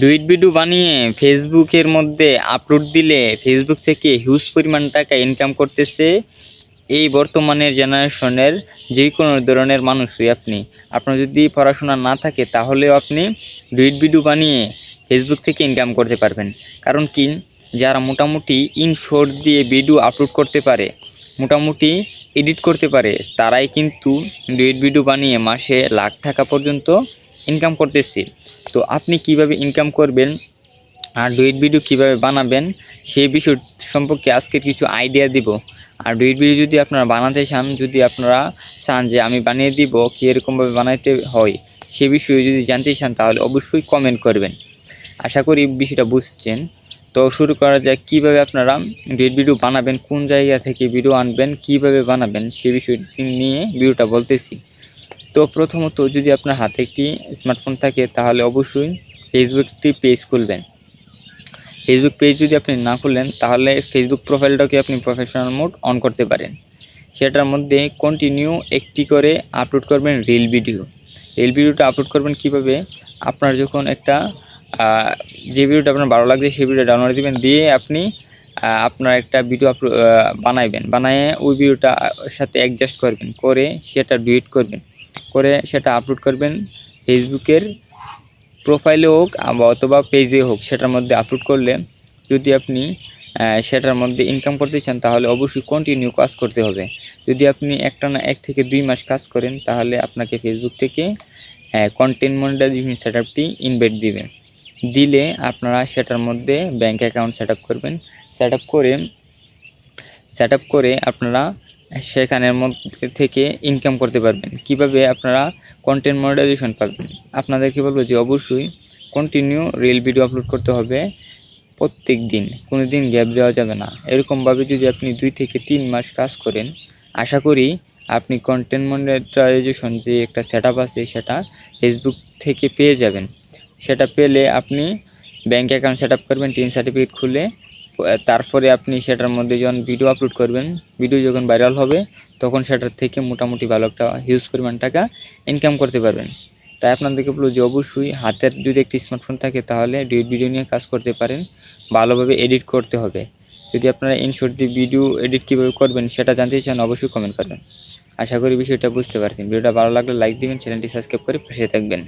ডুইট video বানিয়ে ফেসবুকের মধ্যে আপলোড দিলে ফেসবুক থেকে হিউজ পরিমাণ টাকা ইনকাম করতেছে এই বর্তমানের জেনারেশনের যে কোনো ধরনের মানুষই আপনি। আপনার যদি পড়াশোনা না থাকে তাহলেও আপনি ডুইট ভিডিও বানিয়ে ফেসবুক থেকে ইনকাম করতে পারবেন। কারণ কি? যারা মোটামুটি ইন শর্ট দিয়ে ভিডিও আপলোড করতে পারে, মোটামুটি এডিট করতে পারে, তারাই কিন্তু ডুইট ভিডিও বানিয়ে মাসে লাখ টাকা পর্যন্ত ইনকাম করতেছি। তো আপনি কীভাবে ইনকাম করবেন আর ডুইট ভিডিও কীভাবে বানাবেন, সেই বিষয় সম্পর্কে আজকে কিছু আইডিয়া দিব। আর ডুইট ভিডিও যদি আপনারা বানাতে চান, যদি আপনারা চান যে আমি বানিয়ে দিব কী এরকমভাবে বানাইতে হয়, সে বিষয়ে যদি জানতে চান, তাহলে অবশ্যই কমেন্ট করবেন। আশা করি বিষয়টা বুঝছেন। তো শুরু করা যায় কীভাবে আপনারা ডুইট ভিডিও বানাবেন, কোন জায়গা থেকে ভিডিও আনবেন, কীভাবে বানাবেন, সে বিষয়টি নিয়ে ভিডিওটা বলতেছি। তো প্রথমত যদি আপনার হাতে একটি স্মার্টফোন থাকে, তাহলে অবশ্যই ফেসবুক একটি পেজ খুলবেন। ফেসবুক পেজ যদি আপনি না খুললেন, তাহলে ফেসবুক প্রোফাইলটাকে আপনি প্রফেশনাল মোড অন করতে পারেন। সেটার মধ্যে কন্টিনিউ একটি করে আপলোড করবেন রিল ভিডিও রিল ভিডিওটা আপলোড করবেন কীভাবে? আপনার যখন একটা যে ভিডিওটা আপনার ভালো লাগছে, সেই ভিডিও ডাউনলোড দিবেন। দিয়ে আপনি আপনার একটা ভিডিও আপলোড বানাইবেন। বানায় ওই ভিডিওটা সাথে অ্যাডজাস্ট করবেন। করে সেটা ডিলিট করবেন। করে সেটা আপলোড করবেন ফেসবুকের প্রোফাইলে হোক অথবা পেজে হোক, সেটার মধ্যে আপলোড করলে যদি আপনি সেটার মধ্যে ইনকাম করতে চান, তাহলে অবশ্যই কন্টিনিউ কাজ করতে হবে। যদি আপনি একটা না এক থেকে দুই মাস কাজ করেন, তাহলে আপনাকে ফেসবুক থেকে কন্টেন্ট মনিটাইজেশন সেট আপটি ইনভাইট দিবে। দিলে আপনারা সেটার মধ্যে ব্যাংক অ্যাকাউন্ট সেট করবেন। সেট করে সেট করে আপনারা সেখানের মধ্যে থেকে ইনকাম করতে পারবেন। কীভাবে আপনারা কন্টেন্ট মনিটাইজেশন পাবেন? আপনাদেরকে বলব যে অবশ্যই কন্টিনিউ রিল ভিডিও আপলোড করতে হবে প্রত্যেক দিন। কোনো দিন গ্যাপ দেওয়া যাবে না। এরকমভাবে যদি আপনি দুই থেকে তিন মাস কাজ করেন, আশা করি আপনি কন্টেন্ট মনিটাইজেশন যে একটা সেট আছে সেটা ফেসবুক থেকে পেয়ে যাবেন। সেটা পেলে আপনি ব্যাংক অ্যাকাউন্ট সেট করবেন টিন সার্টিফিকেট খুলে তারপরে আপনি সেটার মধ্যে যখন ভিডিও আপলোড করবেন ভিডিও যখন ভাইরাল হবে, তখন সেটার থেকে মোটামুটি ভালো একটা হিউজ পরিমাণ টাকা ইনকাম করতে পারবেন। তাই আপনাদেরকে বলব যে অবশ্যই হাতের যদি একটি স্মার্টফোন থাকে, তাহলে ভিডিও নিয়ে কাজ করতে পারেন, ভালোভাবে এডিট করতে হবে। যদি আপনারা ইনশর্ট দিয়ে ভিডিও এডিট কীভাবে করবেন, সেটা জানতে চান, অবশ্যই কমেন্ট করবেন। আশা করি বিষয়টা বুঝতে পারছেন। ভিডিওটা ভালো লাগলে লাইক দিবেন চ্যানেলটি সাবস্ক্রাইব করে পাশে থাকবেন।